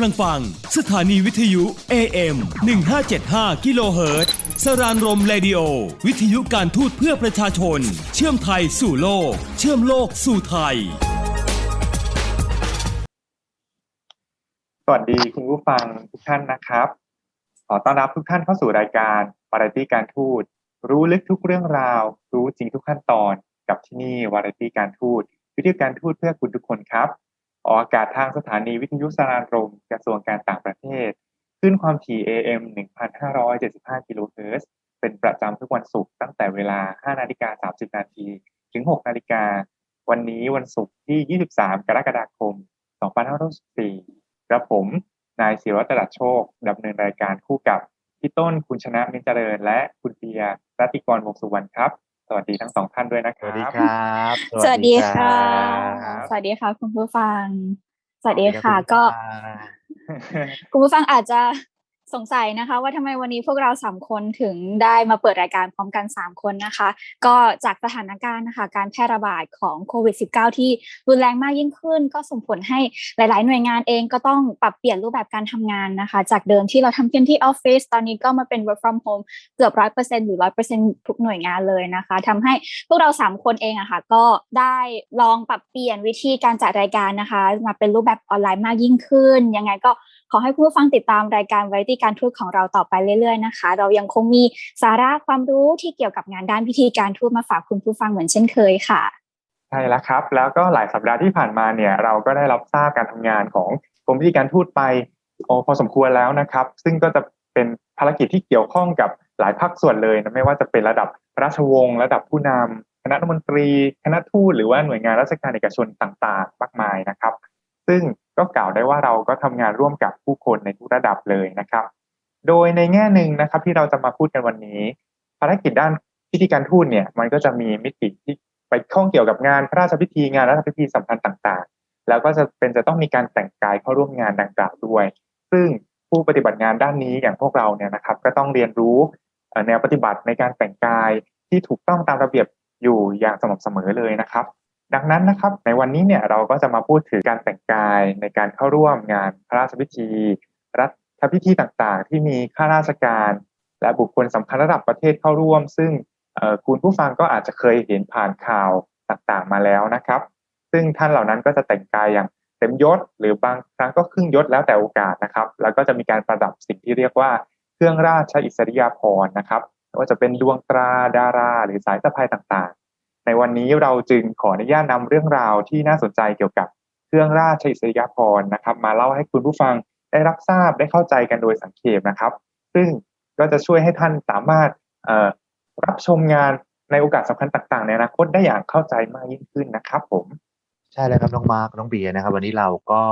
ำลังฟัง สถานีวิทยุ AM 1575กิโลเฮิรตซ์สรานรมเรดิโอ วิทยุการทูตเพื่อประชาชน เชื่อมไทยสู่โลก เชื่อมโลกสู่ไทย สวัสดีคุณผู้ฟังทุกท่านนะครับ ขอต้อนรับทุกท่านเข้าสู่รายการวาไรตี้การทูต รู้ลึกทุกเรื่องราว รู้จริงทุกขั้นตอน กับที่นี่วาไรตี้การทูตวิทยุการทูตเพื่อคุณทุกคนครับ ออกอากาศทางสถานีวิทยุสารานรมกระทรวงการต่างประเทศขึ้นความถี่ AM 1575 กิโลเฮิรตซ์เป็นประจำทุกวันศุกร์ตั้งแต่เวลา 5 นาฬิกา 30 นาทีถึง 6 นาฬิกา วันนี้วันศุกร์ที่ 23 กรกฎาคม 2564กระผม นายศิวัตรดัชโชคดำเนินรายการคู่กับ พี่ต้นคุณชนะมินเจริญ และคุณเบียร์รัตติกรวงศ์สุวรรณครับ สวัสดีทั้งสองท่านด้วยนะคสรับวัสดีครับ สวัสดีค่ะครับสวัสดีค่ะ คุณผู้ฟัง สวัสดีค่ะรับก็คุณผู้ฟังคุณผู้ฟังอาจจะ สงสัยนะคะ ว่าทำไมวันนี้พวกเราสามคนถึงได้มาเปิดรายการพร้อมกัน 3 คนนะคะ ก็จากสถานการณ์นะคะการแพร่ระบาดของโควิด -19 ที่รุนแรงมากยิ่งขึ้น ก็ส่งผลให้หลาย ๆ หน่วยงานเองก็ต้องปรับเปลี่ยนรูปแบบการทำงานนะคะ จากเดิมที่เราทำกันที่ออฟฟิศตอนนี้ก็มาเป็น work from home เกือบร้อยเปอร์เซ็นต์หรือร้อยเปอร์เซ็นต์ทุกหน่วยงานเลยนะคะทำให้พวกเราสามคนเองอะค่ะก็ได้ลองปรับเปลี่ยนวิธีการจัดรายการนะคะ มาเป็นรูปแบบออนไลน์มากยิ่งขึ้นยังไงก็ ขอให้คุณผู้ฟังติดตามรายการวาไรตี้การทูตของเราต่อไปเรื่อยๆนะคะ เรายังคงมีสาระความรู้ที่เกี่ยวกับงานด้านพิธีการทูตมาฝากคุณผู้ฟังเหมือนเช่นเคยค่ะใช่แล้วครับ แล้วก็หลายสัปดาห์ที่ผ่านมาเนี่ยเราก็ได้รับทราบการทำงานของกรมพิธีการทูตไปโอ้พอสมควรแล้วนะครับ ซึ่งก็จะเป็นภารกิจที่เกี่ยวข้องกับหลายภาคส่วนเลยนะไม่ว่าจะเป็นระดับราชวงศ์ระดับผู้นำคณะรัฐมนตรี คณะทูตหรือว่าหน่วยงานราชการเอกชนต่างๆ มากมายนะครับ ซึ่ง ก็กล่าวได้ว่าเราก็ทำงานร่วมกับผู้คนในทุกระดับเลยนะครับ โดยในแง่หนึ่งนะครับที่เราจะมาพูดกันวันนี้ ภารกิจด้านพิธีการทูตเนี่ยมันก็จะมีมิติที่ไปข้องเกี่ยวกับงานพระราชพิธีงานรัฐพิธีสำคัญต่างๆ แล้วก็จะเป็นจะต้องมีการแต่งกายเข้าร่วมงานดังกล่าวด้วย ซึ่งผู้ปฏิบัติงานด้านนี้อย่างพวกเราเนี่ยนะครับ ก็ต้องเรียนรู้แนวปฏิบัติในการแต่งกายที่ถูกต้องตามระเบียบอยู่อย่างสม่ำเสมอเลยนะครับ ดังนั้นนะครับในวันนี้เนี่ยเราก็จะมาพูดถึงการแต่งกายในการเข้าร่วมงานพระราชพิธี รัฐพิธีต่างๆ ที่มีข้าราชการ และบุคคลสำคัญระดับประเทศเข้าร่วม ซึ่งคุณผู้ฟังก็อาจจะเคยเห็นผ่านข่าวต่างๆมาแล้วนะครับ ซึ่งท่านเหล่านั้นก็จะแต่งกายอย่างเต็มยศ หรือบางครั้งก็ครึ่งยศแล้วแต่โอกาสนะครับ แล้วก็จะมีการประดับสิ่งที่เรียกว่าเครื่องราชอิสริยาภรณ์นะครับว่าจะเป็นดวงตราดารา หรือสายสะพายต่างๆ ในวันนี้เราจึงขออนุญาตนำเรื่องราวที่น่าสนใจเกี่ยวกับเครื่องราชอิสริยาภรณ์นะครับ มาเล่าให้คุณผู้ฟังได้รับทราบได้เข้าใจกันโดยสังเขปนะครับ ซึ่งก็จะช่วยให้ท่านสามารถรับชมงานในโอกาสสำคัญต่างๆ ในอนาคตได้อย่างเข้าใจมากยิ่งขึ้นนะครับผมใช่แล้วครับน้องมาร์คน้องเบียร์นะครับ วันนี้เราก็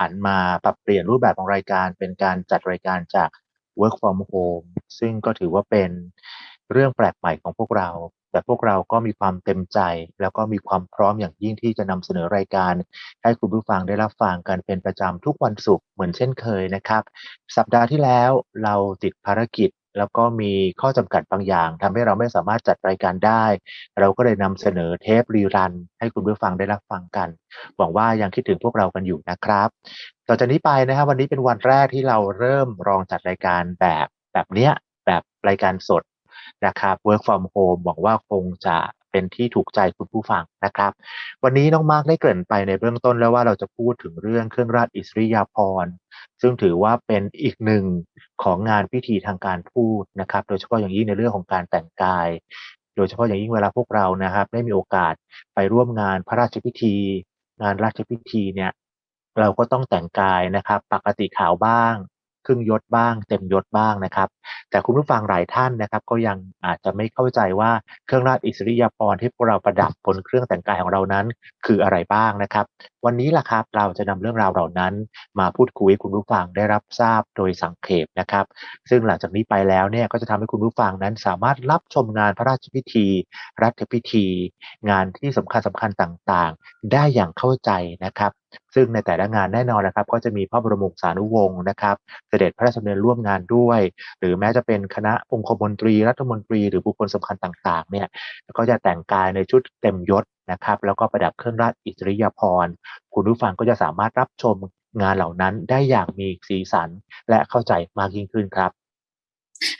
หันมาปรับเปลี่ยนรูปแบบของรายการเป็นการจัดรายการจาก work from home ซึ่งก็ถือว่าเป็นเรื่องแปลกใหม่ของพวกเรา แต่พวกเราก็มีความเต็มใจ แล้วก็มีความพร้อมอย่างยิ่งที่จะนำเสนอรายการ ให้คุณผู้ฟังได้รับฟังกันเป็นประจำทุกวันศุกร์เหมือนเช่นเคยนะครับ สัปดาห์ที่แล้วเราติดภารกิจแล้วก็มีข้อจำกัดบางอย่างทำให้เราไม่สามารถจัดรายการได้ เราก็เลยนำเสนอเทปรีรัน ให้คุณผู้ฟังได้รับฟังกัน หวังว่ายังคิดถึงพวกเรากันอยู่นะครับ ต่อจากนี้ไปนะครับวันนี้เป็นวันแรกที่เราเริ่มลองจัดรายการแบบแบบเนี้ยแบบรายการสด นะครับ work from home หวังว่าคงจะเป็นที่ถูกใจคุณผู้ฟังนะครับ วันนี้น้องมาร์คได้เกริ่นไปในเบื้องต้นแล้วว่าเราจะพูดถึงเรื่องเครื่องราชอิสริยาภรณ์ ซึ่งถือว่าเป็นอีกหนึ่งของงานพิธีทางการพูดนะครับ โดยเฉพาะอย่างยิ่งในเรื่องของการแต่งกาย โดยเฉพาะอย่างยิ่งเวลาพวกเรานะครับ ได้มีโอกาสไปร่วมงานพระราชพิธี งานราชพิธีเนี่ยเราก็ต้องแต่งกายนะครับ ปกติขาวบ้าง ครึ่งยศบ้าง เต็มยศบ้างนะครับ แต่คุณผู้ฟังหลายท่านนะครับ ก็ยังอาจจะไม่เข้าใจว่าเครื่องราชอิสริยาภรณ์ที่พวกเราประดับบนเครื่องแต่งกายของเรานั้น คืออะไรบ้างนะครับ วันนี้ล่ะครับเราจะนำเรื่องราวเหล่านั้น มาพูดคุยให้คุณผู้ฟังได้รับทราบโดยสังเขปนะครับ ซึ่งหลังจากนี้ไปแล้วเนี่ยก็จะทำให้คุณผู้ฟังนั้นสามารถรับชมงานพระราชพิธี รัฐพิธี งานที่สำคัญสำคัญต่างๆ ได้อย่างเข้าใจนะครับซึ่งในแต่ละงานแน่นอนนะครับ ก็จะมีพระบรมวงศานุวงศ์นะครับ เสด็จพระราชดำเนินร่วมงานด้วย หรือแม้จะเป็นคณะองคมนตรี รัฐมนตรี หรือบุคคลสำคัญต่างๆเนี่ยก็จะแต่งกายในชุดเต็มยศนะครับ แล้วก็ประดับเครื่องราชอิสริยาภรณ์คุณผู้ฟังก็จะสามารถรับชมงานเหล่านั้นได้อย่างมีสีสันและเข้าใจมากยิ่งขึ้นครับ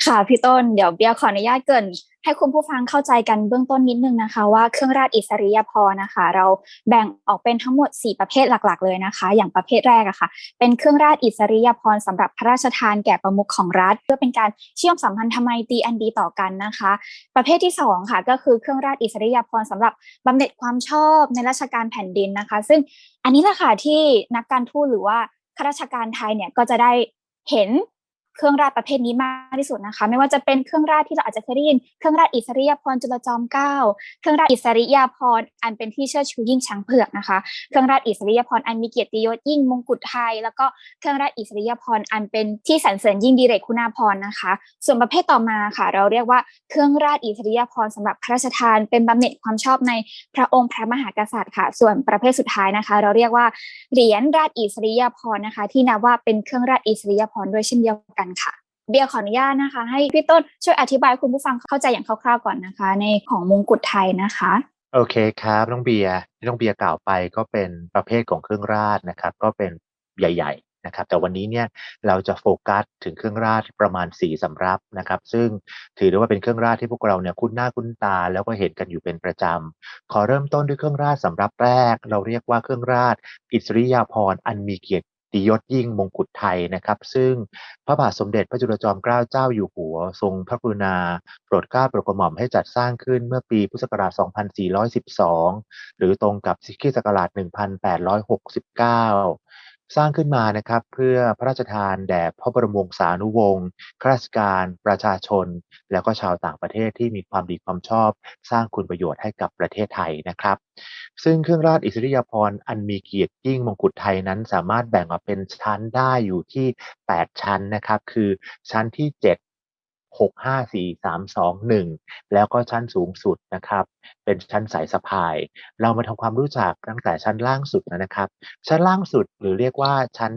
ค่ะพี่ต้นเดี๋ยวเบียร์ขออนุญาตเกิน ให้คุณผู้ฟังเข้าใจกันเบื้องต้นนิดนึงนะคะ ว่าเครื่องราชอิสริยาภรณ์นะคะ เราแบ่งออกเป็นทั้งหมด 4 ประเภทหลักๆ เลยนะคะ อย่างประเภทแรกอะค่ะ เป็นเครื่องราชอิสริยาภรณ์สำหรับพระราชทานแก่ประมุขของรัฐ เพื่อเป็นการเชื่อมสัมพันธไมตรีอันดีต่อกันนะคะ ประเภทที่สองค่ะ ก็คือเครื่องราชอิสริยาภรณ์สำหรับบำเหน็จความชอบในราชการแผ่นดินนะคะ ซึ่งอันนี้แหละค่ะที่นักการทูตหรือว่าข้าราชการไทยเนี่ยก็จะได้เห็น เครื่องราชประเภทนี้มากที่สุดนะคะ ไม่ว่าจะเป็นเครื่องราชที่เราอาจจะเคยได้ยินเครื่องราชอิสริยาภรณ์จุลจอมเกล้าเครื่องราชอิสริยาภรณ์อันเป็นที่เชิดชูยิ่งช้างเผือกนะคะ เครื่องราชอิสริยาภรณ์อันมีเกียรติยศยิ่งมงกุฎไทย แล้วก็เครื่องราชอิสริยาภรณ์อันเป็นที่สรรเสริญยิ่งดีเรกคุณาภรณ์นะคะ ส่วนประเภทต่อมาค่ะ เราเรียกว่าเครื่องราชอิสริยาภรณ์สำหรับพระราชทานเป็นบำเหน็จความชอบในพระองค์พระมหากษัตริย์ค่ะ ส่วนประเภทสุดท้ายนะคะ เราเรียกว่าเหรียญราชอิสริยาภรณ์นะคะ ที่นับว่าเป็นเครื่องราชอิสริยาภรณ์ด้วยเช่นเดียวกันค่ะ เบียร์ขออนุญาตนะคะ ให้พี่ต้นช่วยอธิบายคุณผู้ฟังเข้าใจอย่างคร่าวๆก่อนนะคะ ในของมงกุฎไทยนะคะโอเคครับน้องเบียร์ที่น้องเบียร์กล่าวไปก็เป็นประเภทของเครื่องราชนะครับ ก็เป็นใหญ่ๆนะครับ แต่วันนี้เนี่ยเราจะโฟกัสถึงเครื่องราชประมาณ 4สำรับนะครับ ซึ่งถือได้ว่าเป็นเครื่องราชที่พวกเราเนี่ยคุ้นหน้าคุ้นตา แล้วก็เห็นกันอยู่เป็นประจำขอเริ่มต้นด้วยเครื่องราชสำรับแรก เราเรียกว่าเครื่องราช อิสริยาภรณ์อันมีเกียรติ ยศยิ่งมงกุฎไทยนะครับ ซึ่งพระบาทสมเด็จพระจุลจอมเกล้าเจ้าอยู่หัว ทรงพระกรุณา โปรดเกล้าโปรดกระหม่อมให้จัดสร้างขึ้นเมื่อปีพุทธศักราช 2412 หรือตรงกับคริสตศักราช 1869 สร้างขึ้นมานะครับเพื่อพระราชทานแด่พระบรมวงศานุวงศ์ข้าราชการ ประชาชน แล้วก็ชาวต่างประเทศที่มีความดีความชอบ สร้างคุณประโยชน์ให้กับประเทศไทยนะครับ ซึ่งเครื่องราชอิสริยาภรณ์อันมีเกียรติยิ่งมงกุฎไทยนั้นสามารถแบ่งออกเป็นชั้นได้อยู่ที่ 8 ชั้นนะครับ คือชั้นที่ 7 6 5 4 3 2 1 แล้วก็ชั้นสูงสุดนะครับ เป็นชั้นสายสะพาย เรามาทำความรู้จักตั้งแต่ชั้นล่างสุดนะครับ ชั้นล่างสุดหรือเรียกว่าชั้น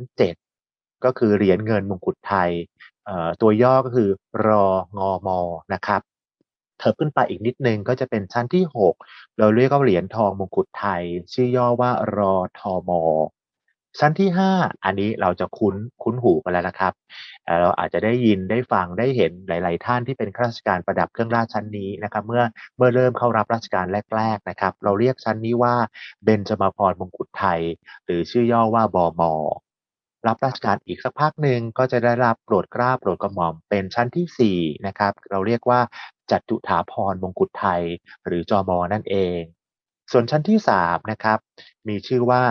7 ก็คือเหรียญเงินมงกุฎไทย ตัวย่อก็คือรองอมอนะครับเถิบขึ้นไปอีกนิดนึงก็จะเป็นชั้นที่ 6 เราเรียกว่าเหรียญทองมงกุฎไทย ชื่อย่อว่ารอทอมอชั้นที่ 5 อันนี้เราจะคุ้นคุ้นหูกันแล้วนะครับ เราอาจจะได้ยินได้ฟังได้เห็นหลาย ๆ ท่านที่เป็นข้าราชการประดับเครื่องราชชั้นนี้นะครับเมื่อเมื่อเริ่มเข้ารับราชการแรก ๆ นะครับ เราเรียกชั้นนี้ว่าเบญจมาภรมงกุฎไทย หรือชื่อย่อว่าบอมรับราชการอีกสักพักหนึ่งก็จะได้รับโปรดกล้าโปรดกระหม่อมเป็นชั้นที่4นะครับเราเรียกว่าจัตุถาภรมงกุฎไทย หรือจอมอนั่นเอง ส่วนชั้นที่3นะครับมีชื่อว่า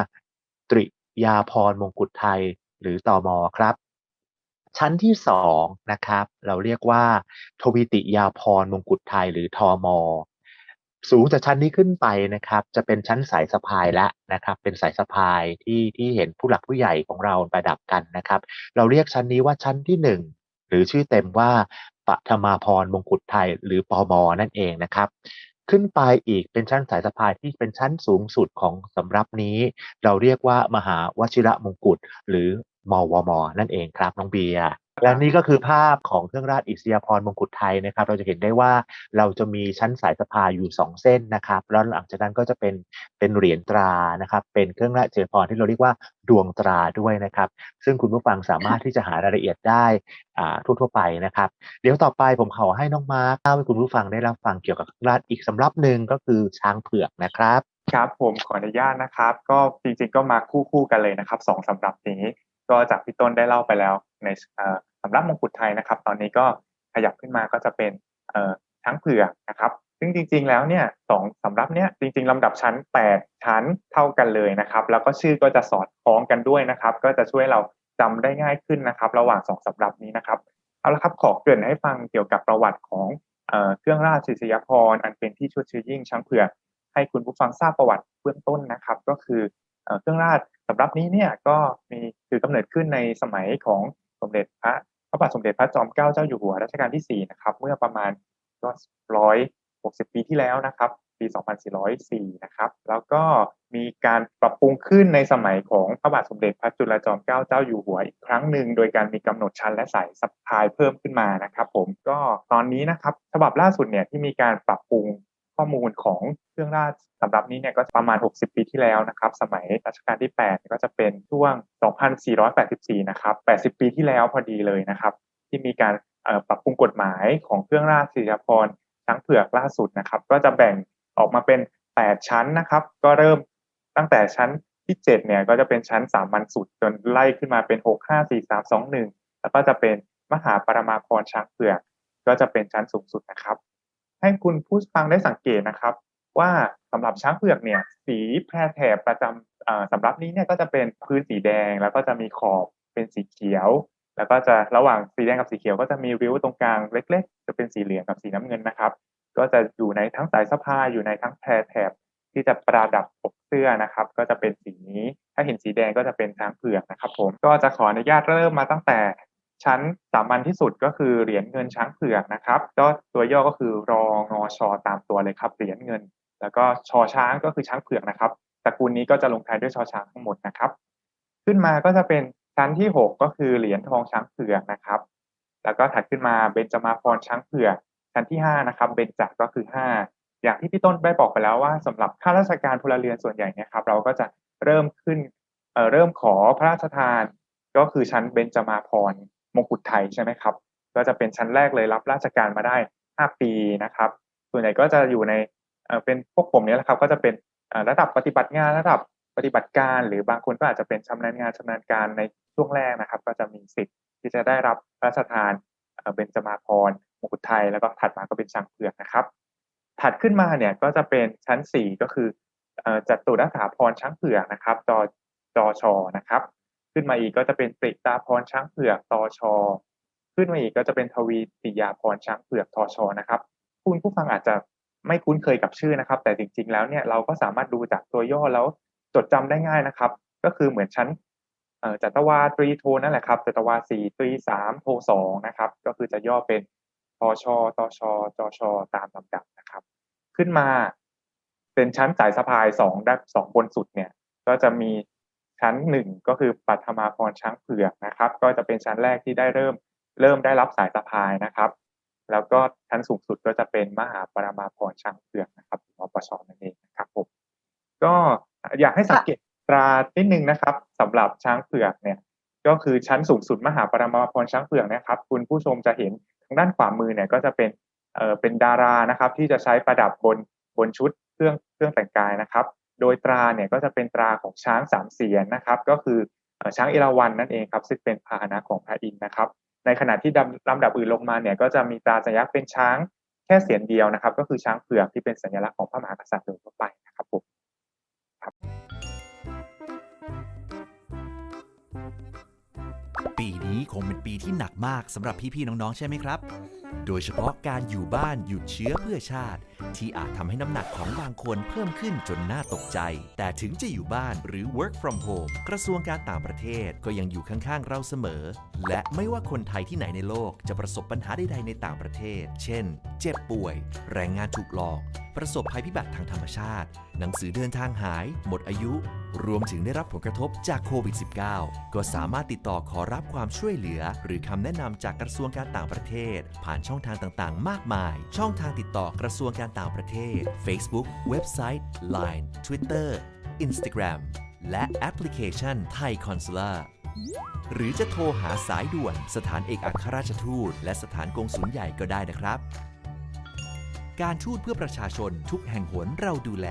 ตริยาภรมงกุฎไทย หรือตอมอครับ ชั้นที่2นะครับ เราเรียกว่า ทวิติยาภรมงกุฎไทยหรือทอมอสูงจากชั้นนี้ขึ้นไปนะครับ จะเป็นชั้นสายสะพายแล้วนะครับ เป็นสายสะพายที่ที่เห็นผู้หลักผู้ใหญ่ของเราประดับกันนะครับ เราเรียกชั้นนี้ว่าชั้นที่1หรือชื่อเต็มว่าปฐมาภรมงกุฎไทยหรือปอมอนั่นเองนะครับ ขึ้นไปอีกเป็นชั้นสายสะพายที่เป็นชั้นสูงสุดของสำรับนี้ เราเรียกว่ามหาวชิระมงกุฎหรือ มวม นั่นเองครับน้องเบียร์และนี่ก็คือภาพของเครื่องราชอิสริยาภรณ์มงกุฎไทยนะครับ เราจะเห็นได้ว่าเราจะมีชั้นสายสะพายอยู่ 2 เส้นนะครับ แล้วหลังจากนั้นก็จะเป็นเป็นเหรียญตรานะครับ เป็นเครื่องราชอิสริยาภรณ์ที่เราเรียกว่าดวงตราด้วยนะครับ ซึ่งคุณผู้ฟังสามารถที่จะหารายละเอียดได้อ่าทั่วๆไปนะครับ เดี๋ยวต่อไปผมขอให้น้องมาร์คเล่าให้คุณผู้ฟังได้รับฟังเกี่ยวกับเครื่องราชอีกสำรับหนึ่งก็คือช้างเผือกนะครับครับผมขออนุญาตนะครับ ก็จริงๆก็มาคู่ๆกันเลยนะครับสองสำรับนี้ ก็จากพี่ต้นได้เล่าไปแล้วในสำรับมงกุฎไทยนะครับ ตอนนี้ก็ขยับขึ้นมาก็จะเป็นช้างเผือกนะครับ ซึ่งจริง ๆ แล้วเนี่ยสองสำรับเนี้ยจริง ๆลำดับชั้น 8 ชั้นเท่ากันเลยนะครับ แล้วก็ชื่อก็จะสอดคล้องกันด้วยนะครับ ก็จะช่วยเราจำได้ง่ายขึ้นนะครับ ระหว่างสองสำรับนี้นะครับเอาละครับขอเกริ่นให้ฟังเกี่ยวกับประวัติของเออเครื่องราชอิสริยาภรณ์อันเป็นที่ชดเชยยิ่งช้างเผือกให้คุณผู้ฟังทราบประวัติเบื้องต้นนะครับ ก็คือ เครื่องราชสำรับนี้เนี่ยก็มีถือกำเนิดขึ้นในสมัยของสมเด็จพระพระบาทสมเด็จพระจอมเกล้าเจ้าอยู่หัวรัชกาลที่4นะครับเมื่อประมาณก็ร้อยหกสิบปีที่แล้วนะครับปี 2404 นะครับ แล้วก็มีการปรับปรุงขึ้นในสมัยของพระบาทสมเด็จพระจุลจอมเกล้าเจ้าอยู่หัวอีกครั้งหนึ่ง โดยการมีกำหนดชั้นและสายสะพายเพิ่มขึ้นมานะครับ ผมก็ตอนนี้นะครับฉบับล่าสุดเนี่ยที่มีการปรับปรุง ข้อมูลของเครื่องราชสำหรับนี้เนี่ยก็ประมาณ 60 ปีที่แล้วนะครับ สมัยรัชกาลที่ 8 ก็จะเป็นช่วง 2484 นะครับ 80 ปีที่แล้วพอดีเลยนะครับ ที่มีการปรับปรุงกฎหมายของเครื่องราชสิริพรช้างเผือกล่าสุดนะครับ ก็จะแบ่งออกมาเป็น 8 ชั้นนะครับ ก็เริ่มตั้งแต่ชั้นที่ 7 เนี่ยก็จะเป็นชั้นสามัญสุดจนไล่ขึ้นมาเป็น 6 5 4 3 2 1 แล้วก็จะเป็นมหาปรมาภรณ์ช้างเผือก ก็จะเป็นชั้นสูงสุดนะครับ ให้คุณผู้ฟังได้สังเกตนะครับ ว่าสำหรับช้างเผือกเนี่ย สีแพรแถบประจำสำหรับนี้เนี่ยก็จะเป็นพื้นสีแดง แล้วก็จะมีขอบเป็นสีเขียว แล้วก็จะระหว่างสีแดงกับสีเขียวก็จะมีริ้วตรงกลางเล็ก ๆ จะเป็นสีเหลืองกับสีน้ำเงินนะครับ ก็จะอยู่ในทั้งสายสะพายอยู่ในทั้งแพรแถบที่จะประดับปกเสื้อนะครับ ก็จะเป็นสีนี้ ถ้าเห็นสีแดงก็จะเป็นช้างเผือกนะครับ ผมก็จะขออนุญาตเริ่มมาตั้งแต่ ชั้นสามัญที่สุดก็คือเหรียญเงินช้างเผือกนะครับก็ตัวย่อก็คือรองอชอตามตัวเลยครับเหรียญเงิน แล้วก็ชอช้างก็คือช้างเผือกนะครับตระกูลนี้ก็จะลงท้ายด้วยชอช้างทั้งหมดนะครับ ขึ้นมาก็จะเป็นชั้นที่ 6 ก็คือเหรียญทองช้างเผือกนะครับ แล้วก็ถัดขึ้นมาเบญจมาพรช้างเผือก ชั้นที่5นะครับเบญจก็คือ 5 อย่างที่พี่ต้นได้บอกไปแล้วว่าสำหรับข้าราชการพลเรือนส่วนใหญ่นี่ยครับ เราก็จะเริ่มขึ้นเอ่อเริ่มขอพระราชทานก็คือชั้นเบญจมาพร มงกุฎไทยใช่ไหมครับ ก็จะเป็นชั้นแรกเลยรับราชการมาได้ 5 ปีนะครับ ส่วนใหญ่ก็จะอยู่ในเป็นพวกผมเนี่ยแหละครับก็จะเป็นระดับปฏิบัติงานระดับปฏิบัติการ หรือบางคนก็อาจจะเป็นชำนาญงานชำนาญการในช่วงแรกนะครับ ก็จะมีสิทธิ์ที่จะได้รับพระราชทานเบญจมาพรมงกุฎไทยแล้วก็ถัดมาก็เป็นช้างเผือกนะครับ ถัดขึ้นมาเนี่ยก็จะเป็นชั้น 4 ก็คือเอ่อจัตุรถาพรช้างเผือกนะครับจอจอชอนะครับ ขึ้นมาอีกก็จะเป็นปริตาพรช้างเผือกตอชอขึ้นมาอีกก็จะเป็นทวีติยาพรช้างเผือกทอชอนะครับ คุณผู้ฟังอาจจะไม่คุ้นเคยกับชื่อนะครับ แต่จริง ๆ แล้วเนี่ยเราก็สามารถดูจากตัวย่อแล้วจดจำได้ง่ายนะครับ ก็คือเหมือนชั้นอ่อจัตวาตรีโทนั่นแหละครับจัตวาสี่ตรีสามโทสองนะครับ ก็คือจะย่อเป็นทอชอตอชอจอชอตามลำดับนะครับ ขึ้นมาเป็นชั้นสายสะพายสองด้านสองบนสุดเนี่ย ก็จะมี ชั้นหนึ่งก็คือปัทมาพรช้างเผือกนะครับ ก็จะเป็นชั้นแรกที่ได้เริ่มเริ่มได้รับสายสะพายนะครับ แล้วก็ชั้นสูงสุดก็จะเป็นมหาปรมาพรช้างเผือกนะครับหรือปชนั่นเองนะครับผมก็อยากให้สังเกตตรานิดนึงนะครับสำหรับช้างเผือกเนี่ยก็คือชั้นสูงสุดมหาปรมาพรช้างเผือกนะครับ คุณผู้ชมจะเห็นทางด้านขวามือเนี่ยก็จะเป็นเอ่อเป็นดารานะครับ ที่จะใช้ประดับบนบนชุดเครื่องเครื่องแต่งกายนะครับ โดยตราเนี่ยก็จะเป็นตราของช้างสามเสียนนะครับก็คือช้างเอราวัณนั่นเองครับซึ่งเป็นพาหนะของพระอินทร์นะครับ ในขณะที่ลำดับอื่นลงมาเนี่ยก็จะมีตราสัญลักษณ์เป็นช้างแค่เสียนเดียวนะครับ ก็คือช้างเผือกที่เป็นสัญลักษณ์ของพระมหากษัตริย์โดยทั่วไปนะครับผม ปีนี้คงเป็นปีที่หนักมากสำหรับพี่ๆน้องๆ ใช่ไหมครับ โดยเฉพาะการอยู่บ้านหยุดเชื้อเพื่อชาติ ที่อาจทำให้น้ำหนักของบางคนเพิ่มขึ้นจนน่าตกใจ แต่ถึงจะอยู่บ้านหรือ work from home กระทรวงการต่างประเทศก็ยังอยู่ข้างๆ เราเสมอ และไม่ว่าคนไทยที่ไหนในโลกจะประสบปัญหาใดๆในต่างประเทศ เช่น เจ็บป่วย แรงงานถูกหลอก ประสบภัยพิบัติทางธรรมชาติ หนังสือเดินทางหาย หมดอายุ รวมถึงได้รับผลกระทบจากโควิด -19 ก็สามารถติดต่อขอรับความช่วยเหลือ หรือคำแนะนำจากกระทรวงการต่างประเทศ ผ่านช่องทางต่างๆ มากมาย ช่องทางติดต่อกระทรวงการต่างประเทศ Facebook เว็บไซต์ Line Twitter Instagram และแอปพลิเคชันไทยคอนซูล่าหรือจะโทรหาสายด่วน สถานเอกอัครราชทูต และสถานกงสุลใหญ่ก็ได้นะครับ การทูตเพื่อประชาชนทุกแห่งหนเราดูแล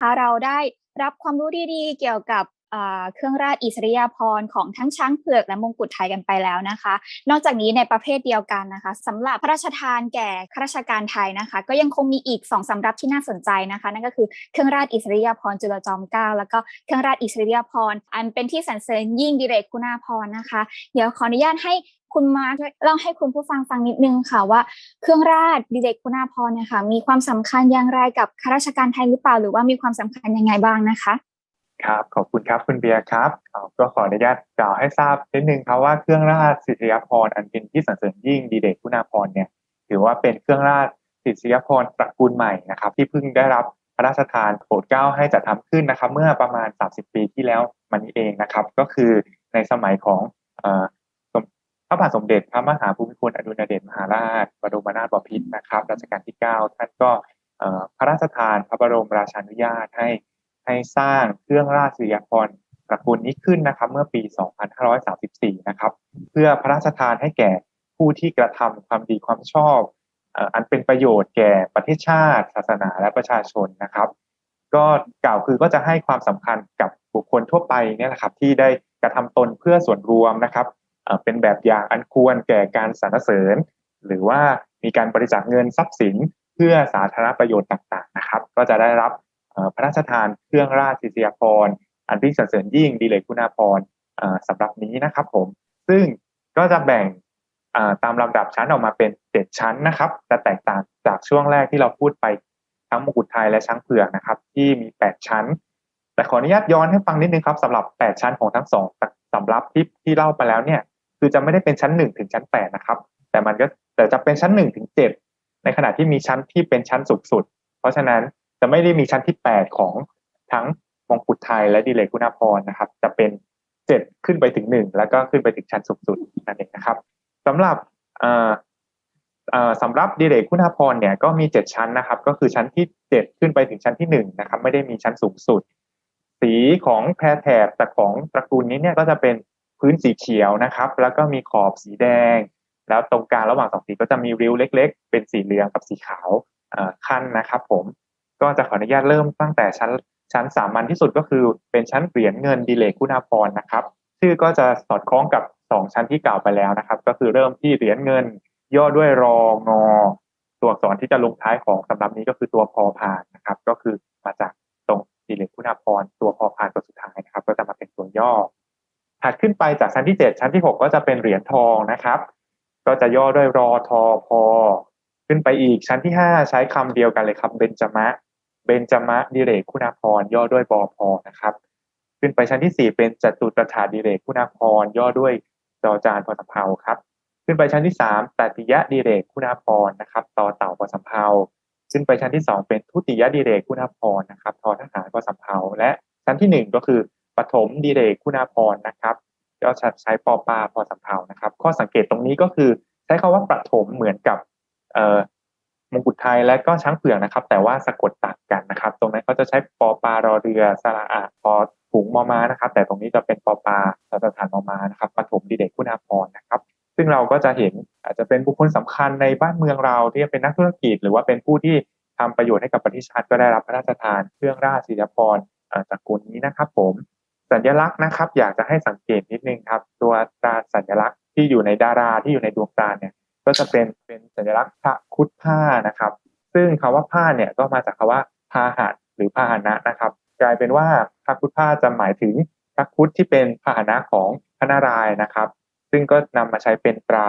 ค่ะเราได้รับความรู้ดีๆ เกี่ยวกับ เครื่องราชอิสริยาภรณ์ของทั้งช้างเผือกและมงกุฎไทยกันไปแล้วนะคะ นอกจากนี้ในประเภทเดียวกันนะคะสำหรับพระราชทานแก่ข้าราชการไทยนะคะ ก็ยังคงมีอีกสองสำรับที่น่าสนใจนะคะ นั่นก็คือเครื่องราชอิสริยาภรณ์จุลจอมเกล้าแล้วก็เครื่องราชอิสริยาภรณ์อันเป็นที่สรรเสริญยิ่งดิเรกคุณาภรณ์นะคะ เดี๋ยวขออนุญาตให้คุณมาร์คเล่าให้คุณผู้ฟังฟังนิดนึงค่ะว่าเครื่องราชดิเรกคุณาภรณ์เนี่ยค่ะมีความสำคัญอย่างไรกับข้าราชการไทยหรือเปล่า หรือว่ามีความสำคัญยังไงบ้างนะคะ ครับขอบคุณครับคุณเบียร์ครับก็ขออนุญาตกล่าวให้ทราบนิดนึงครับว่าเครื่องราชสิทธิยาภรอันเป็นที่สรรเสริญยิ่งดีเดชคุณาภรเนี่ยถือว่าเป็นเครื่องราชสิทธิยาภรตระกูลใหม่นะครับ ที่เพิ่งได้รับพระราชทานโปรดเกล้าให้จัดทำขึ้นนะครับ เมื่อประมาณ 30 ปีที่แล้วมันนี้เองนะครับ ก็คือในสมัยของพระบาทสมเด็จพระมหาภูมิพลอดุลยเดชมหาราชบรมนาถบพิตรนะครับรัชกาลที่ 9 ท่านก็พระราชทานพระบรมราชานุญาตให้ ให้สร้างเครื่องราชอิริยาภรตระกูลนี้ขึ้นนะครับ เมื่อปี 2534 นะครับ เพื่อพระราชทานให้แก่ผู้ที่กระทำความดีความชอบอันเป็นประโยชน์แก่ประเทศชาติ ศาสนาและประชาชนนะครับ ก็กล่าวคือก็จะให้ความสำคัญกับบุคคลทั่วไปเนี่ยนะครับ ที่ได้กระทำตนเพื่อส่วนรวมนะครับเป็นแบบอย่างอันควรแก่การสรรเสริญ หรือว่ามีการบริจาคเงินทรัพย์สินเพื่อสาธารณประโยชน์ต่างๆนะครับ ก็จะได้รับ พระราชทานเครื่องราชอิสริยาภรอันพิเศษเสริญยิ่งดีเลกคุณาภรณ์สำหรับนี้นะครับผม ซึ่งก็จะแบ่งตามลำดับชั้นออกมาเป็นเจ็ดชั้นนะครับ จะแตกต่างจากช่วงแรกที่เราพูดไปทั้งมกุฎไทยและช้างเผือกนะครับ ที่มีแปดชั้น แต่ขออนุญาตย้อนให้ฟังนิดนึงครับสำหรับแปดชั้นของทั้งสองสำรับที่ที่เล่าไปแล้วเนี่ย คือจะไม่ได้เป็นชั้นหนึ่งถึงชั้นแปดนะครับ แต่มันก็แต่จะเป็นชั้นหนึ่งถึงเจ็ดในขณะที่มีชั้นที่เป็นชั้นสูงสุด เพราะฉะนั้น จะไม่ได้มีชั้นที่แปดของทั้งมงกุฎไทยและดีเลกคุณาภรนะครับ จะเป็นเจ็ดขึ้นไปถึงหนึ่งแล้วก็ขึ้นไปถึงชั้นสูงสุดนั่นเองนะครับสำหรับสำหรับดีเลกคุณาภรเนี่ยก็มีเจ็ดชั้นนะครับ ก็คือชั้นที่เจ็ดขึ้นไปถึงชั้นที่หนึ่งนะครับไม่ได้มีชั้นสูงสุด สีของแพรแถบแต่ของตระกูลนี้เนี่ยก็จะเป็นพื้นสีเขียวนะครับ แล้วก็มีขอบสีแดง แล้วตรงกลางระหว่างสองสีก็จะมีริ้วเล็ก ๆ เป็นสีเหลืองกับสีขาวขั้นนะครับผม ก็จะขออนุญาตเริ่มตั้งแต่ชั้นชั้นสามัญที่สุดก็คือเป็นชั้นเหรียญเงินดีเลกคุณาภรณ์นะครับ ชื่อก็จะสอดคล้องกับสองชั้นที่กล่าวไปแล้วนะครับ ก็คือเริ่มที่เหรียญเงิน ย่อด้วยรองอตัวอักษรที่จะลงท้ายของสำรับนี้ก็คือตัวพอพานนะครับ ก็คือมาจากตรงดีเลกคุณาภรณ์ตัวพอพานตัวสุดท้ายนะครับ ก็จะมาเป็นตัวย่อถัดขึ้นไปจากชั้นที่เจ็ดชั้นที่หกก็จะเป็นเหรียญทองนะครับ ก็จะย่อด้วยรอทอพอ ขึ้นไปอีกชั้นที่ห้าใช้คำเดียวกันเลยครับเบญจมะเบญจมะดิเรกคุณาภรย่อด้วยบอพอนะครับ ขึ้นไปชั้นที่สี่เป็นจตุตถาดิเรกคุณาภรย่อด้วยจอจานพอสำเพาครับ ขึ้นไปชั้นที่สามตติยะดิเรกคุณาภรนะครับต่อเต่าพอสำเพาขึ้นไปชั้นที่สองเป็นทุติยะดิเรกคุณาภรนะครับทอทหารพอสำเพาและชั้นที่หนึ่งก็คือปฐมดิเรกคุณาภรนะครับก็ใช้ปอปลาพอสำเพานะครับ ข้อสังเกตตรงนี้ก็คือใช้คำว่าปฐมเหมือนกับ มงกุฎไทยและก็ช้างเผือกนะครับ แต่ว่าสะกดต่างกันนะครับ ตรงนั้นเขาจะใช้ปอปลารอเรือสระอะพอถุงมอมานะครับ แต่ตรงนี้จะเป็นปอปลาสถานมอมานะครับปฐมดิเรกคุณาภรนะครับ ซึ่งเราก็จะเห็นอาจจะเป็นบุคคลสำคัญในบ้านเมืองเราที่เป็นนักธุรกิจ หรือว่าเป็นผู้ที่ทำประโยชน์ให้กับประเทศชาติก็ได้รับพระราชทานเครื่องราชสิริยาภรจากกุลนี้นะครับ ผมสัญลักษณ์นะครับ อยากจะให้สังเกตนิดนึงครับ ตัวตราสัญลักษณ์ที่อยู่ในดาราที่อยู่ในดวงตาเนี่ย ก็จะเป็นเป็นสัญลักษณ์พระคุดผ้านะครับ ซึ่งคำว่าผ้าเนี่ยก็มาจากคำว่าพาหะหรือพาหนะนะครับ กลายเป็นว่าพระคุดผ้าจะหมายถึงพระคุดที่เป็นพาหนะของพระนารายณ์นะครับ ซึ่งก็นำมาใช้เป็นตรา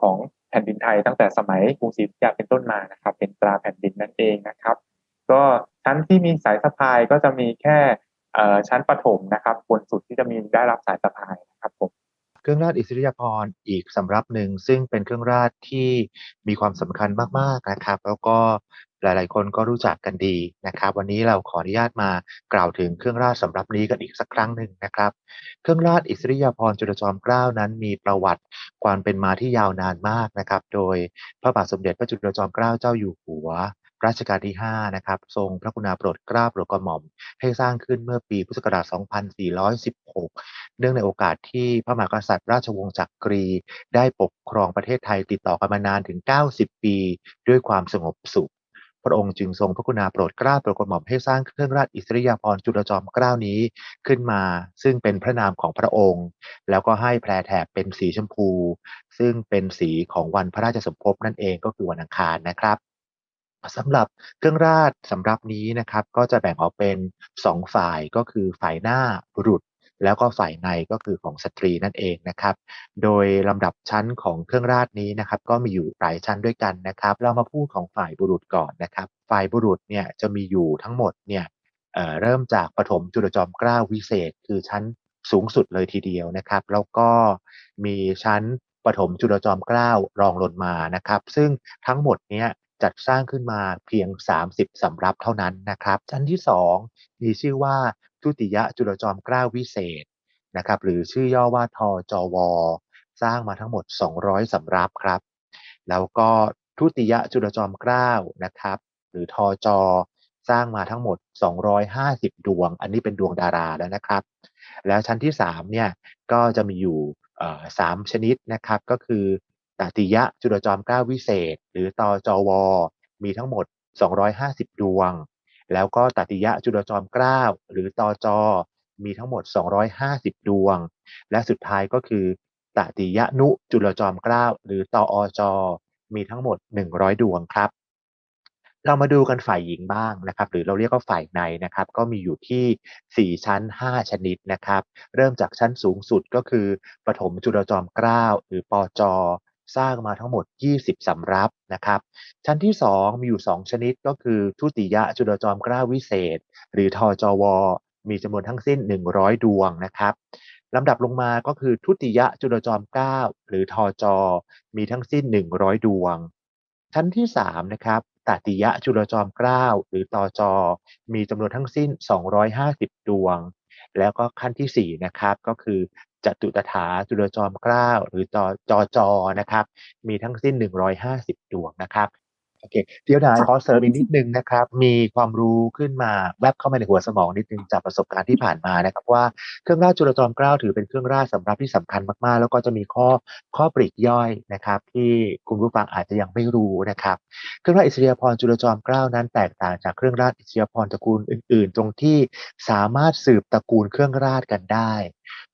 ของแผ่นดินไทยตั้งแต่สมัยกรุงศรีอยุธยาเป็นต้นมานะครับ เป็นตราแผ่นดินนั่นเองนะครับ ก็ชั้นที่มีสายสะพายก็จะมีแค่ชั้นปฐมนะครับ บนสุดที่จะมีได้รับสายสะพายนะครับผม เครื่องราชอิสริยาภรณ์อีกสำรับหนึ่งซึ่งเป็นเครื่องราชที่มีความสำคัญมากๆนะครับ แล้วก็หลายๆ คนก็รู้จักกันดีนะครับ วันนี้เราขออนุญาตมากล่าวถึงเครื่องราชสำรับนี้กันอีกสักครั้งหนึ่งนะครับ เครื่องราชอิสริยาภรณ์จุลจอมเกล้านั้นมีประวัติความเป็นมาที่ยาวนานมากนะครับ โดยพระบาทสมเด็จพระจุลจอมเกล้าเจ้าอยู่หัว รัชกาลที่ 5 นะครับ ทรงพระกรุณาโปรดเกล้าโปรดกระหม่อม ให้สร้างขึ้นเมื่อปีพุทธศักราช 2416 เนื่องในโอกาสที่พระมหากษัตริย์ราชวงศ์จักรี ได้ปกครองประเทศไทยติดต่อกันมานานถึง 90 ปี ด้วยความสงบสุขพระองค์จึงทรงพระกรุณาโปรดเกล้าโปรดกระหม่อมให้สร้างเครื่องราชอิสริยาภรณ์จุลจอมเกล้านี้ขึ้นมา ซึ่งเป็นพระนามของพระองค์ แล้วก็ให้แพรแถบเป็นสีชมพู ซึ่งเป็นสีของวันพระราชสมภพนั่นเองก็คือวันอังคารนะครับ สำหรับเครื่องราชสำรับนี้นะครับ ก็จะแบ่งออกเป็นสองฝ่ายก็คือฝ่ายหน้าบุรุษ แล้วก็ฝ่ายในก็คือของสตรีนั่นเองนะครับ โดยลำดับชั้นของเครื่องราชนี้นะครับ ก็มีอยู่หลายชั้นด้วยกันนะครับ เรามาพูดของฝ่ายบุรุษก่อนนะครับ ฝ่ายบุรุษเนี่ยจะมีอยู่ทั้งหมดเนี่ยเเริ่มจากปฐมจุลจอมเกล้าวิเศษ คือชั้นสูงสุดเลยทีเดียวนะครับ แล้วก็มีชั้นปฐมจุลจอมเกล้ารองลงมานะครับ ซึ่งทั้งหมดเนี้ย จัดสร้างขึ้นมาเพียง 30สำรับเท่านั้นนะครับชั้นที่ 2 มีชื่อว่าทุติยจุลจอมเกล้าวิเศษนะครับหรือชื่อย่อว่าทจวสร้างมาทั้งหมด 200สำรับครับ แล้วก็ทุติยจุลจอมเกล้านะครับ หรือทอจอสร้างมาทั้งหมด 250 ดวง อันนี้เป็นดวงดาราแล้วนะครับ แล้วชั้นที่3เนี่ยก็จะมีอยู่สามชนิดนะครับ ก็คือ ติยะจุลจอมเกล้าวิเศษ หรือตจวมีทั้งหมด 250 ดวง แล้วก็ตติยะจุลจอมเกล้าหรือตจมีทั้งหมด 250 ดวง และสุดท้ายก็คือตติยะนุจุลจอมเกล้าหรือตอจมีทั้งหมด 100 ดวงครับ เรามาดูกันฝ่ายหญิงบ้างนะครับ หรือเราเรียกว่าฝ่ายในนะครับ ก็มีอยู่ที่ 4 ชั้น 5 ชนิดนะครับ เริ่มจากชั้นสูงสุดก็คือปฐมจุลจอมเกล้าหรือปจ สร้างมาทั้งหมด 20 สำรับนะครับ ชั้นที่ 2 มีอยู่ 2 ชนิดก็คือทุติยจุลจอมเกล้าวิเศษ หรือทอจวมีจำนวนทั้งสิ้น 100 ดวงนะครับลำดับลงมาก็คือทุติยจุลจอมเกล้าหรือทอจมีทั้งสิ้น 100 ดวง ชั้นที่3นะครับตติยจุลจอมเกล้าหรือตอจมีจำนวนทั้งสิ้น 250 ดวง แล้วก็ขั้นทีสี่4นะครับก็คือ จตุตถาจุลจอมเกล้าหรือจจจนะครับ มีทั้งสิ้น 150 ดวงนะครับ โอเคเดี๋ยวนะขอเสริมอีกนิดนึงนะครับ มีความรู้ขึ้นมาแวบเข้ามาในหัวสมองนิดนึงจากประสบการณ์ที่ผ่านมานะครับ ว่าเครื่องราชจุลจอมเกล้าถือเป็นเครื่องราชสำรับที่สำคัญมากๆ แล้วก็จะมีข้อข้อปลีกย่อยนะครับ ที่คุณผู้ฟังอาจจะยังไม่รู้นะครับ เครื่องราชอิสริยาภรณ์จุลจอมเกล้านั้นแตกต่างจากเครื่องราชอิสริยาภรณ์ตระกูลอื่น ๆ ตรงที่สามารถสืบตระกูลเครื่องราชกันได้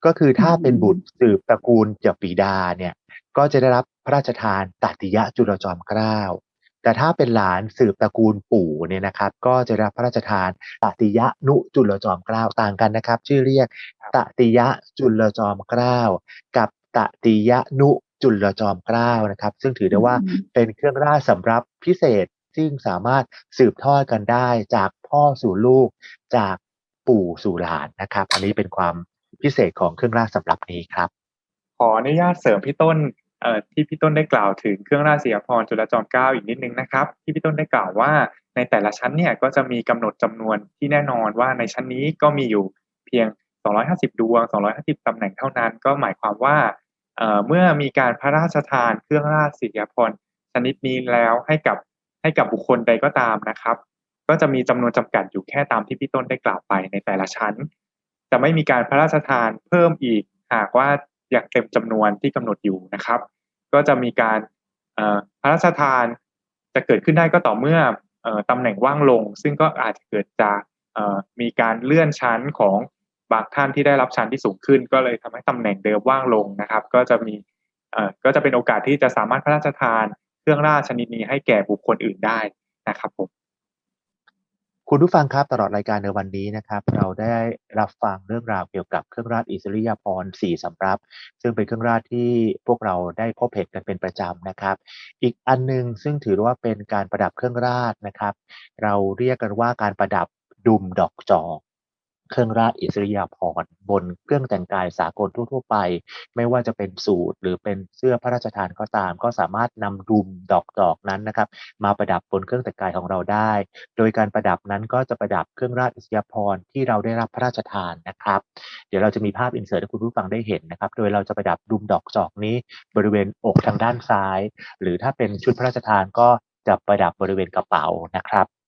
ก็คือถ้าเป็นบุตรสืบตระกูลจากปิดาเนี่ยก็จะได้รับพระราชทานตติยจุลจอมเกล้า แต่ถ้าเป็นหลานสืบตระกูลปู่เนี่ยนะครับก็จะได้รับพระราชทานตติยนุจุลจอมเกล้าต่างกันนะครับ ชื่อเรียกตติยจุลจอมเกล้ากับตติยนุจุลจอมเกล้านะครับ ซึ่งถือได้ว่าอืมเป็นเครื่องราชสำรับพิเศษซึ่งสามารถสืบทอดกันได้จากพ่อสู่ลูกจากปู่สู่หลานนะครับ อันนี้เป็นความพิเศษของเครื่องราชสำรับนี้ครับ ขออนุญาตเสริมพี่ต้นเอ่อ ที่พี่ต้นได้กล่าวถึงเครื่องราชสียพรจุลจอมเกล้าอีกนิดนึงนะครับ ที่พี่ต้นได้กล่าวว่าในแต่ละชั้นเนี่ยก็จะมีกำหนดจำนวนที่แน่นอนว่าในชั้นนี้ก็มีอยู่เพียง 250 ดวง 250ตำแหน่งเท่านั้น ก็หมายความว่าเมื่อมีการพระราชทานเครื่องราชสียพรชนิดนี้แล้วให้กับให้กับบุคคลใดก็ตามนะครับ ก็จะมีจำนวนจำกัดอยู่แค่ตามที่พี่ต้นได้กล่าวไปในแต่ละชั้น จะไม่มีการพระราชทานเพิ่มอีกหากว่า อย่างเต็มจำนวนที่กำหนดอยู่นะครับ ก็จะมีการพระราชทานจะเกิดขึ้นได้ก็ต่อเมื่ออ่อตำแหน่งว่างลง ซึ่งก็อาจจะเกิดจากมีการเลื่อนชั้นของบางท่านที่ได้รับชั้นที่สูงขึ้น ก็เลยทำให้ตำแหน่งเดิมว่างลงนะครับ ก็จะมีก็จะเป็นโอกาสที่จะสามารถพระราชทานเครื่องราชชนิดนี้ให้แก่บุคคลอื่นได้นะครับผม คุณผู้ฟังครับตลอดรายการในวันนี้นะครับ เราได้รับฟังเรื่องราวเกี่ยวกับเครื่องราชอิสริยาภรณ์สี่สำรับ ซึ่งเป็นเครื่องราชที่พวกเราได้พบเห็นกันเป็นประจำนะครับ อีกอันหนึงซึ่งถือว่าเป็นการประดับเครื่องราชนะครับ เราเรียกกันว่าการประดับดุมดอกจอก เครื่องราชอิสริยาภรณ์บนเครื่องแต่งกายสากลทั่ว ๆ ไป ไม่ว่าจะเป็นสูทหรือเป็นเสื้อพระราชทานก็ตาม ก็สามารถนำดุมดอกจอกนั้นนะครับ มาประดับบนเครื่องแต่งกายของเราได้ โดยการประดับนั้นก็จะประดับเครื่องราชอิสริยาภรณ์ที่เราได้รับพระราชทานนะครับ เดี๋ยวเราจะมีภาพอินเสิร์ตให้คุณผู้ฟังได้เห็นนะครับ โดยเราจะประดับดุมดอกจอกนี้ บริเวณอกทางด้านซ้าย หรือถ้าเป็นชุดพระราชทานก็จะประดับบริเวณกระเป๋านะครับ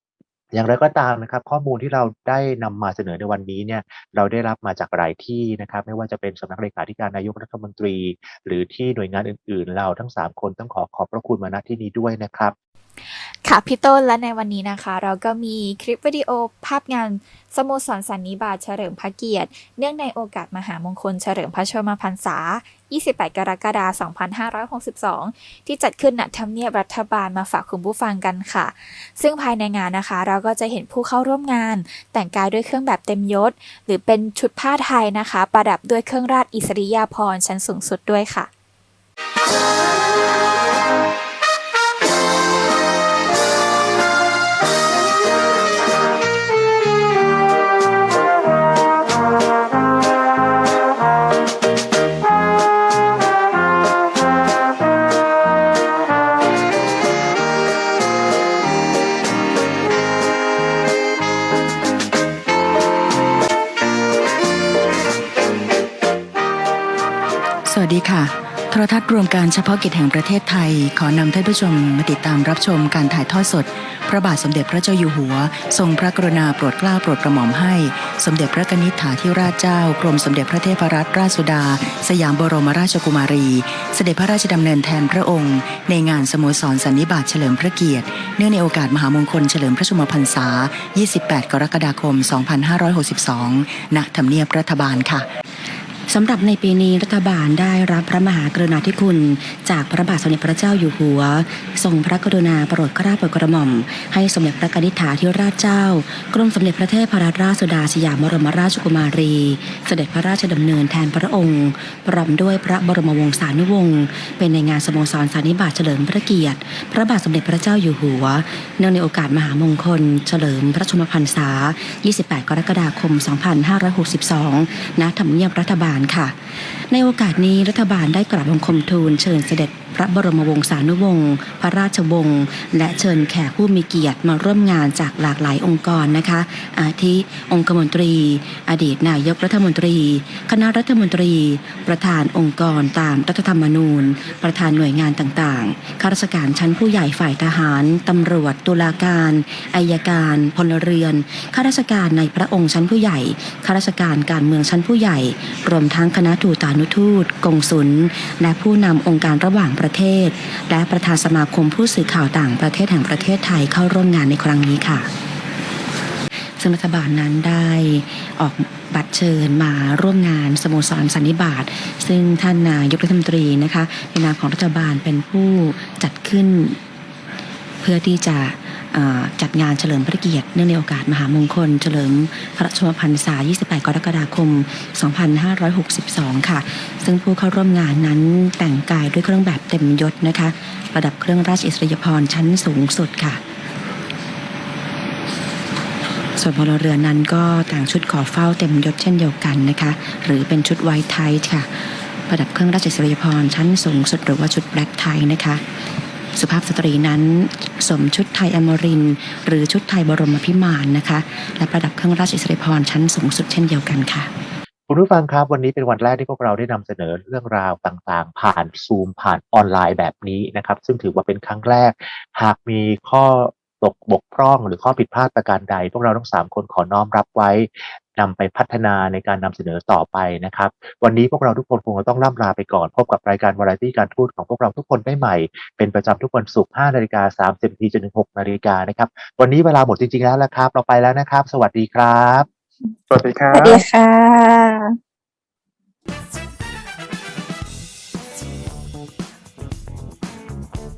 อย่างไรก็ตามนะครับ ข้อมูลที่เราได้นำมาเสนอในวันนี้เนี่ยเราได้รับมาจากหลายที่นะครับ ไม่ว่าจะเป็นสำนักเลขาธิการนายกรัฐมนตรี หรือที่หน่วยงานอื่น ๆ เราทั้ง 3 คนต้องขอขอบพระคุณมาณที่นี้ด้วยนะครับ ค่ะพี่ต้นและในวันนี้นะคะ เราก็มีคลิปวิดีโอภาพงานสโมสรสันนิบาตเฉลิมพระเกียรติ เนื่องในโอกาสมหามงคลเฉลิมพระชนมพรรษา 28 กรกฎาคม 2562 ที่จัดขึ้นณทำเนียบรัฐบาลมาฝากคุณผู้ฟังกันค่ะ ซึ่งภายในงานนะคะ เราก็จะเห็นผู้เข้าร่วมงาน แต่งกายด้วยเครื่องแบบเต็มยศ หรือเป็นชุดผ้าไทยนะคะ ประดับด้วยเครื่องราชอิสริยาภรณ์ชั้นสูงสุดด้วยค่ะ ดีค่ะโทรทัศน์รวมการเฉพาะกิจแห่งประเทศไทย ขอนำท่านผู้ชมมาติดตามรับชมการถ่ายทอดสด พระบาทสมเด็จพระเจ้าอยู่หัว ทรงพระกรุณาโปรดเกล้าโปรดกระหม่อมให้ สมเด็จพระกนิษฐาธิราชเจ้ากรมสมเด็จพระเทพรัตนราชสุดา สยามบรมราชกุมารี เสด็จพระราชดำเนินแทนพระองค์ ในงานสโมสรสันนิบาตเฉลิมพระเกียรติ เนื่องในโอกาสมหามงคลเฉลิมพระชมพรรษา 28 กรกฎาคม 2562ณทำเนียบรัฐบาลค่ะ สำหรับในปีนี้รัฐบาลได้รับพระมหากรุณาธิคุณ จากพระบาทสมเด็จพระเจ้าอยู่หัว ทรงพระกรุณาโปรดเกล้าโปรดกระหม่อม ให้สมเด็จพระกนิษฐาธิราชเจ้า กรมสมเด็จพระเทพรัตนราชสุดาสยามบรมราชกุมารี เสด็จพระราชดำเนินแทนพระองค์ พร้อมด้วยพระบรมวงศานุวงศ์เป็นในงานสโมสรสานิบาตเฉลิมพระเกียรติ พระบาทสมเด็จพระเจ้าอยู่หัว เนื่องในโอกาสมหามงคล เฉลิมพระชนมพรรษา 28 กรกฎาคม 2562ณทำเนียบรัฐบาลค่ะ ในโอกาสนี้รัฐบาลได้กราบบังคมทูลเชิญเสด็จ พระบรมวงศานุวงศ์ พระราชวงศ์ และเชิญแขกผู้มีเกียรติมาร่วมงานจากหลากหลายองค์กรนะคะ อาทิองคมนตรี อดีตนายกรัฐมนตรี คณะรัฐมนตรี ประธานองค์กรตามรัฐธรรมนูญ ประธานหน่วยงานต่างๆ ข้าราชการชั้นผู้ใหญ่ฝ่ายทหาร ตำรวจ ตุลาการ อายการ พลเรือน ข้าราชการในพระองค์ชั้นผู้ใหญ่ ข้าราชการการเมืองชั้นผู้ใหญ่ รวมทั้งคณะทูตานุทูต กงสุล และผู้นำองค์การระหว่างประเทศ และประธานสมาคมผู้สื่อข่าวต่างประเทศแห่งประเทศไทยเข้าร่วมงานในครั้งนี้ค่ะซึ่งรัฐบาลนั้นได้ออกบัตรเชิญมาร่วมงานสโมสรสันนิบาตซึ่งท่านนายกรัฐมนตรีนะคะในนามของรัฐบาลเป็นผู้จัดขึ้น เพื่อที่จะ จัดงานเฉลิมพระเกียรติเนื่องในโอกาสมหามงคล เฉลิมพระชนมพรรษา 28 กรกฎาคม 2562 ค่ะ ซึ่งผู้เข้าร่วมงานนั้นแต่งกายด้วยเครื่องแบบเต็มยศนะคะ ประดับเครื่องราชอิสริยาภรชั้นสูงสุดค่ะ ส่วนพลเรือนนั้นก็แต่งชุดขอเฝ้าเต็มยศเช่นเดียวกันนะคะ หรือเป็นชุดไวท์ไทท์ค่ะ ประดับเครื่องราชอิสริยาภรชั้นสูงสุดหรือว่าชุดแบล็กไทท์นะคะ สุภาพสตรีนั้นสวมชุดไทยอมริน หรือชุดไทยบรมพิมานนะคะ และประดับเครื่องราชอิสริยพรชั้นสูงสุดเช่นเดียวกันค่ะคุณผู้ฟังครับ วันนี้เป็นวันแรกที่พวกเราได้นำเสนอเรื่องราวต่างๆ ผ่านซูมผ่านออนไลน์แบบนี้นะครับ ซึ่งถือว่าเป็นครั้งแรก หากมีข้อ ตกบกพร่องหรือข้อผิดพลาดประการใด พวกเราทั้งสามคนขอน้อมรับไว้นำไปพัฒนาในการนำเสนอต่อไปนะครับ วันนี้พวกเราทุกคนคงจะต้องล่ำลาไปก่อน พบกับรายการวาไรตี้การทูตของพวกเราทุกคนได้ใหม่ เป็นประจำทุกวันศุกร์5นาฬิกา30นาทีจนถึง6นาฬิกานะครับ วันนี้เวลาหมดจริง ๆ แล้วละครับ เราไปแล้วนะครับ สวัสดีครับ สวัสดีครัสวัสบดีค่ะ